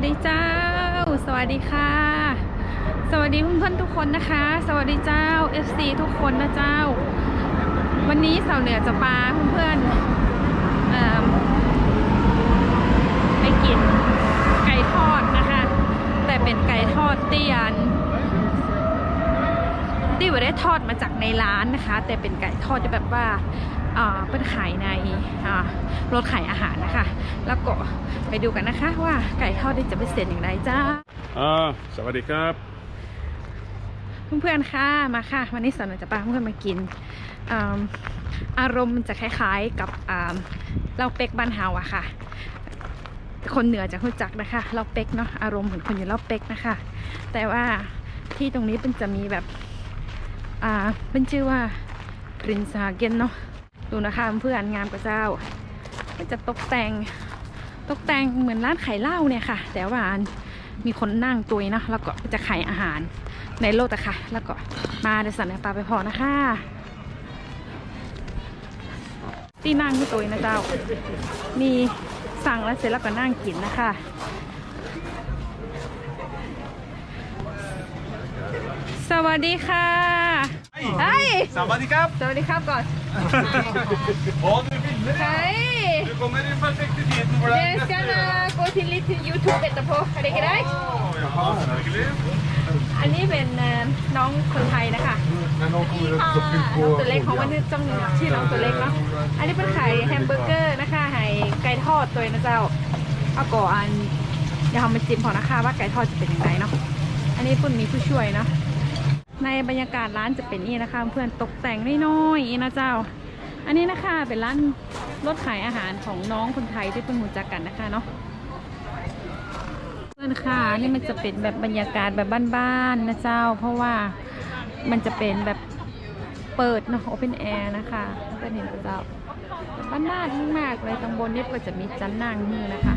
วัสดีเจ้า สวัสดีค่ะ สวัสดีเพื่อนๆทุกคนนะคะ สวัสดีเจ้า FC ทุกคนนะเจ้า วันนี้สาวเหนือจะพาเพื่อนๆไปกินไก่ทอดนะคะ แต่เป็นไก่ทอดเตียนที่ไม่ได้ทอดมาจากในร้านนะคะ แต่เป็นไก่ทอดที่แบบว่า เป็นขายในอ่ารถขายอาหารนะคะ แล้วก็ไปดูกันนะคะ ว่าไก่ทอดนี่จะเป็นเสร็จอย่างไรจ้าอ่าสวัสดีครับเพื่อนๆค่ะมาค่ะวันนี้สอนจะพาเพื่อนๆมากินอ่าอารมณ์มันจะคล้ายๆกับอ่าเหล้าเป็กบ้านเฮาอะค่ะ คนเหนือจะรู้จักนะคะเหล้าเป็กเนาะอารมณ์เหมือนคนอยู่เหล้าเป็กนะคะ แต่ว่าที่ตรงนี้เป็นจะมีแบบอ่าเป็นชื่อว่า Prince Hagen เนาะ ดูนะคะเพื่อนงามกว่าเจ้ามันจะตกแต่งตกแต่งเหมือนร้านขายเหล้าเนี่ยค่ะ แต่ว่ามีคนนั่งตัวยเนาะแล้วก็จะขายอาหารในโลกอะค่ะ แล้วก็มาเดี๋ยวสันปลาไปพอนะคะที่นั่งที่ตัวนะเจ้า มีสั่งแล้วเสร็จแล้วก็นั่งกินนะคะสวัสดีค่ะ เฮ้ย Sawadikap! สวัสดีครับก่อน Ja, du ville เฮ้ย Du kommer in perfekt i tiden for Jag ska gå till lite Youtube etterpå. Är det greit? Jaha, virkelig? อันนี้เป็นเอ่อน้องคนไทยนะคะ Men de kommer att ta น้องตัวเล็ก på ของวันนี้จ้องชื่อน้องตัวเล็กเนาะ อันนี้เป็นไข่แฮมเบอร์เกอร์นะคะไข่ไก่ทอดตัวนะเจ้า เอาก่อนเดี๋ยวเรามาจิ้มพอนะคะว่าไก่ทอดจะเป็นยังไงเนาะ อันนี้ปุ่นมีผู้ช่วยเนาะใน บรรยากาศร้านจะเป็นนี่นะคะเพื่อนตกแต่งน้อยๆนะเจ้า อันนี้นะคะเป็นร้านรถขายอาหารของน้องคนไทยที่เพิ่งรู้จักกันนะคะเนาะเพื่อนค่ะนี่มันจะเป็นแบบบรรยากาศแบบบ้านๆนะเจ้า เพราะว่ามันจะเป็นแบบเปิดเนาะโอเพนแอร์นะคะเพื่อนเห็นปะเจ้าบ้านๆมากเลยตรงบนนี่ก็จะมีจันนั่งนี่นะคะ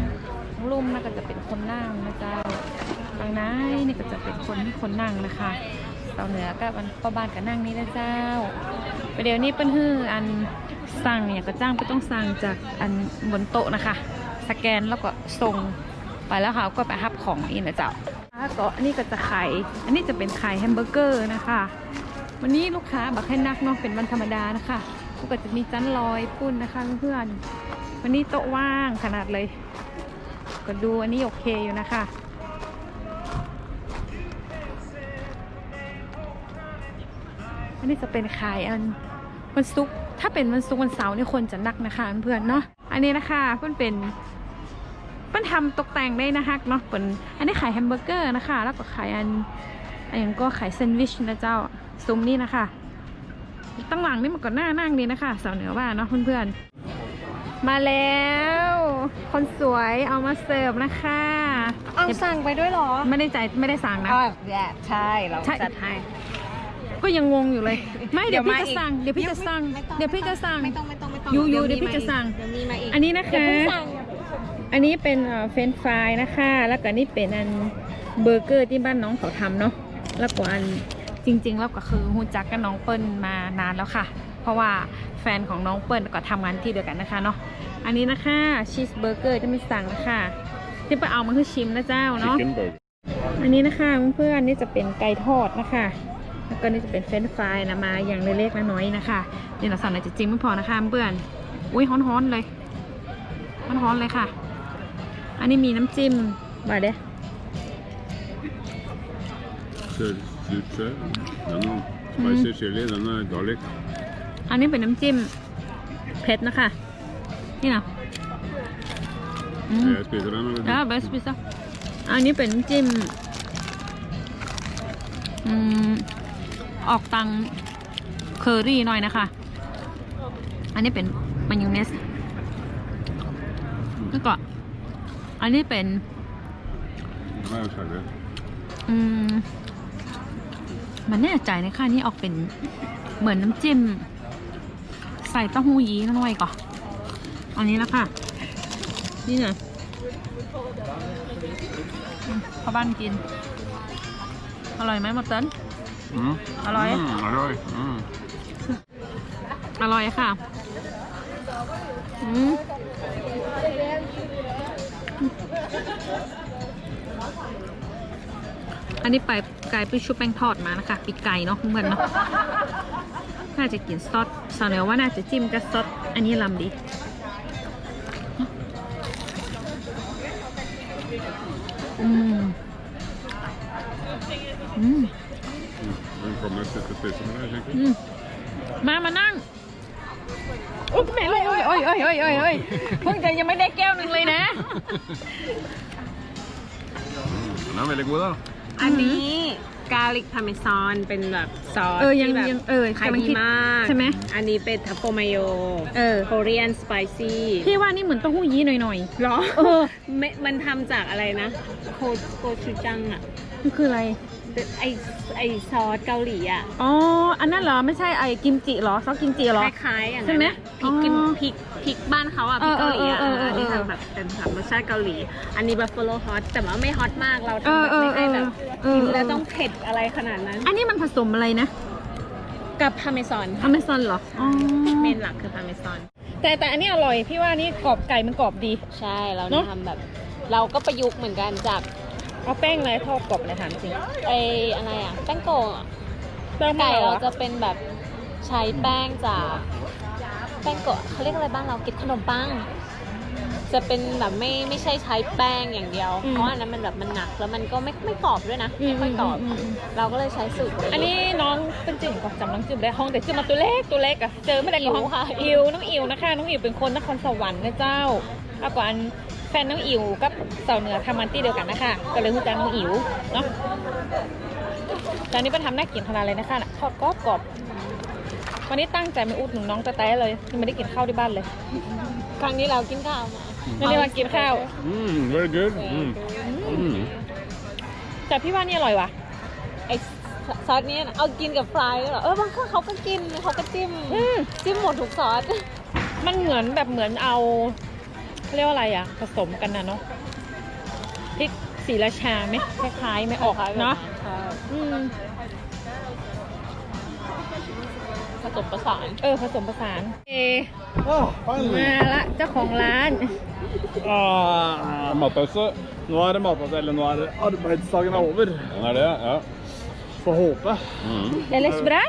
ลุ่มนั่นก็จะเป็นคนนั่งนะเจ้าบางน้านี่ก็จะเป็นคนที่คนนั่งนะคะาเหนือก็มันพ่อบ้านก็นั่งนี่นะเจ้าประเดี๋ยวนี้เปิ้นฮืออันสั่งเนี่ยก็จ้างไปต้องสั่งจากอันบนโต๊ะนะคะ สแกนแล้วก็ส่งไปแล้วค่ะก็ไปฮับของอีกนะจ๊ะแล้วก็อันนี้ก็จะขายอันนี้จะเป็นขายแฮมเบอร์เกอร์นะคะ วันนี้ลูกค้าบักให้นักเนาะเป็นวันธรรมดานะคะก็จะมีจันลอยปุ้นนะคะเพื่อนๆวันนี้โต๊ะว่างขนาดเลย ก็ดูอันนี้โอเคอยู่นะคะ อันนี้จะเป็นขายอันวันศุกร์ถ้าเป็นวันศุกร์วันเสาร์นี่คนจะนักนะคะเพื่อนๆเนาะอันนี้นะคะเพื่อนเป็นมันทำตกแต่งได้นะคะเนาะเป็นอันนี้ขายแฮมเบอร์เกอร์นะคะแล้วก็ขายอันอันนี้ก็ขายแซนด์วิชนะเจ้าซุ้มนี่นะคะตั้งหลังนี่มันก็น่านั่งดีนะคะสาวเหนือว่าเนาะเพื่อนๆมาแล้ว คนสวยเอามาเสิร์ฟนะคะเอาสั่งไปด้วยเหรอ ไม่ได้จ่ายไม่ได้สั่งนะอ๋อแย่ใช่เราใช่จัดให้ ก็ยังงงอยู่เลย ไม่เดี๋ยวเดี๋พี่ยวมาจะอีกสั่งเดี๋ยวพี่จะสั่งไม่ต้องเดี๋ยวพี่จะสั่งไม่ต้องไม่ต้องไม่ต้องยูยูมีเดี๋ยวพี่มาจะอีกสั่ง เดี๋ยวมีมาอีกอันนี้นะคะเดี๋ยวเพิ่งสั่งอันนี้เป็นเฟรนฟรายนะคะ แล้วก็นี่เป็นอันเบอร์เกอร์ที่บ้านน้องเขาทำเนาะแล้วก็อันจริงๆแล้วก็คือฮูจักกับน้องเปิ้ลมานานแล้วค่ะ เพราะว่าแฟนของน้องเปิ้ลก็ทำงานที่เดียวกันนะคะเนาะอันนี้นะคะชีสเบอร์เกอร์ที่ไม่สั่งนะคะที่ไปเอามาคือชิมนะเจ้าเนาะ Chicken burger. อันนี้นะคะเพื่อนๆนี่จะเป็นไก่ทอดนะคะ แล้วก็นี่จะเป็นเฟรนช์ฟรายนะมาอย่างเล็กๆน้อยๆนะคะนี่เราสั่งอะไรจะจริงไม่พอนะคะเพื่อนอุ้ยฮ้อนๆเลยฮ้อนๆเลยค่ะ อันนี้มีน้ำจิ้มว่าเด้อันนี้เป็นน้ำจิ้มเผ็ดนะคะ นี่นะอ่าเบสพิซซ่าอันนี้เป็นน้ำจิ้ม อืม ออกตังเคอรี่หน่อยนะคะ อันนี้เป็นมายองเนสแล้วก็อันนี้เป็น Den er jo servert. อืมมันแน่ใจนะคะนี่ออกเป็นเหมือนน้ำจิ้ม ใส่เต้าหู้ยี้หน่อยก่อนอันนี้นะคะนี่นะอืมเข้าบ้านกิน อร่อยไหมหมดเติ้ล Mm. Halloi. Mm, halloi. Mm. อร่อยค่ะอืมอันนี้ไปไก่ไปชุบแป้งทอดมานะคะปีกไก่เนาะเหมือนเนาะน่าจะกินซอสสาวเหนียวว่าน่าจะจิ้มกับซอสอันนี้ลำดี อืมอืม Den kommer sätta spisen med det här, tänker อืมมามานั่งโอ้ยแม่โอ้ยโอ้ยโอ้ยโอ้ยโอ้ยโอ้ยโอ้ยเพิ่งจะยังไม่ได้แก้วหนึ่งเลยนะ Den är väldigt god då. อันนี้กาลิกพาเมซอนเป็นแบบซอสเออยังที่แบบยังเออขายกำลังดีคิดมากใช่ไหม อันนี้เป็นทัฟโฟมายโยเออ โคเรียนสไปซี่พี่ว่านี่เหมือนเต้าหู้ยี้หน่อยหรอๆเออ ไม่มันทำจากอะไรนะ โคโกชูจังอะ มันคืออะไร ไอไอซอสเกาหลีอะอ๋อ อันนั้นเหรอ ไม่ใช่ไอ้กิมจิเหรอ ซอสกิมจิเหรอ คล้ายๆอย่างใช่นั้นไหมอะพริกกินอ๋อพริกพริกบ้านเขาอะพริกเกาหลีอะเออเออเออเอออันนี้ทำแบบเป็นแบบรสชาติเกาหลี อันนี้บัฟเฟ o ฮอตแต่ว่าไม่ฮอตมากเราเอทำอแบบเออไม่ให้แบบเออกินเออแล้วต้องเผ็ดอะไรขนาดนั้น อันนี้มันผสมอะไรนะ กับพาเมซอนอเมซอนเหรออ๋อเมนหลักคือพาเมซอนแต่แต่อันนี้อร่อยพี่ว่านี่กรอบไก่มันกรอบดี ใช่เราเนอะทำแบบ เราก็ประยุกต์เหมือนกันจาก เอาแป้งอะไรทอดกรอบเลยถามจริง ไออะไรอะแป้งโกงอะแป้งไก่หรเราอจะเป็นแบบใช้แป้งจากแป้งโกะเขาเรียกอะไรบ้านเรากินขนมปัง จะเป็นแบบไม่ไม่ใช่ใช้แป้งอย่างเดียวเพราะอันนั้นมันแบบมันหนักแล้วมันก็ไม่ไม่กรอบด้วยนะไม่ค่อยกรอบมมมเราก็เลยใช้สูตร อันนี้น้องเป็นจิ๋งก็จำน้องจิ๋มได้ห้องแต่จิ๋มมาตัวเล็กตัวเล็กอะเจอไม่ได้กับห้องอิ๋วค่ะอิวน้องอิวนะคะน้องอิวเป็นคนนครสวรรค์นะเจ้าแล้วก็อัน แฟนน้องอิวกับสาวเหนือทำมันตี้เดียวกันนะคะก็เลยรู้จักน้องอิวเนาะตอนนี้ไปทำน่ากินขนาดเลยนะคะน่ะทอดกรอบกรอบวันนี้ตั้งใจมาอุดหนุนน้องตะแต้เลยยังไม่ได้กินข้าวที่บ้านเลยครั้งนี้เรากินข้าวมาไม่ได้มากินข้าว Mm, very good. Mm. Mm. แต่พี่ว่านี่อร่อยว่ะไอซอสเนี้นะเอากินกับฟรายด้วยเหรอเออบางคนเขาก็กินเขาก็จิ้มอืมจิ้มหมดทุกซอสมันเหมือนแบบเหมือนเอา เขาเรียกว่าอะไรอะ ผสมกันนะเนาะพริกสีราชาไหมคล้ายๆไหม่ออกเนาะอืมผสมผสาน เออผสมผสานเอ Oh, finally! มาละเจ้าของร้าน Ah, matpause. Nå er det matpause, eller nå er det arbeidsdagen er over. Den er det, ja. Får håpe. Mm. Ellers bra?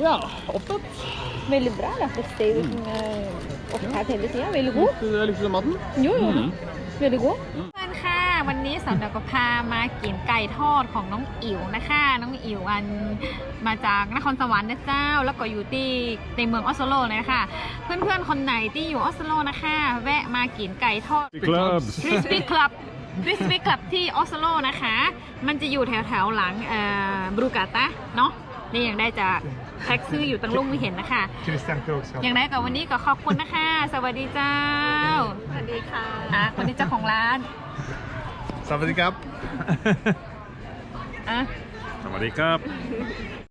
Ja, opptatt. Veldig bra. da. Det ser ut som eh, opptatt hele tida. Veldig god. Jeg likte maten. Jo, jo. Mm. Veldig god. เพื่อนค่ะ วันนี้สาวดาวก็พามากินไก่ทอดของน้องอิ๋วนะคะ น้องอิ๋วอันมาจากนครสวรรค์นะเจ้า แล้วก็อยู่ที่ในเมืองออสโลเลยนะคะ เพื่อนๆ คนไหนที่อยู่ออสโลนะคะ แวะมากินไก่ทอด Clubs. Crispy Club Crispy Club ที่ออสโลนะคะ มันจะอยู่แถวๆหลังเอ่อบรูกาตะเนาะนี่ยังได้จาก แท็กซี่อยู่ตั้งลุงไม่เห็นนะคะ Christian Krogskap. อย่างไรกับวันนี้ก็ขอบคุณนะคะ สวัสดีเจ้าสวัสดีค่ะอะคนนี้เจ้าของร้าน Sawadee kap. อะ Sawadee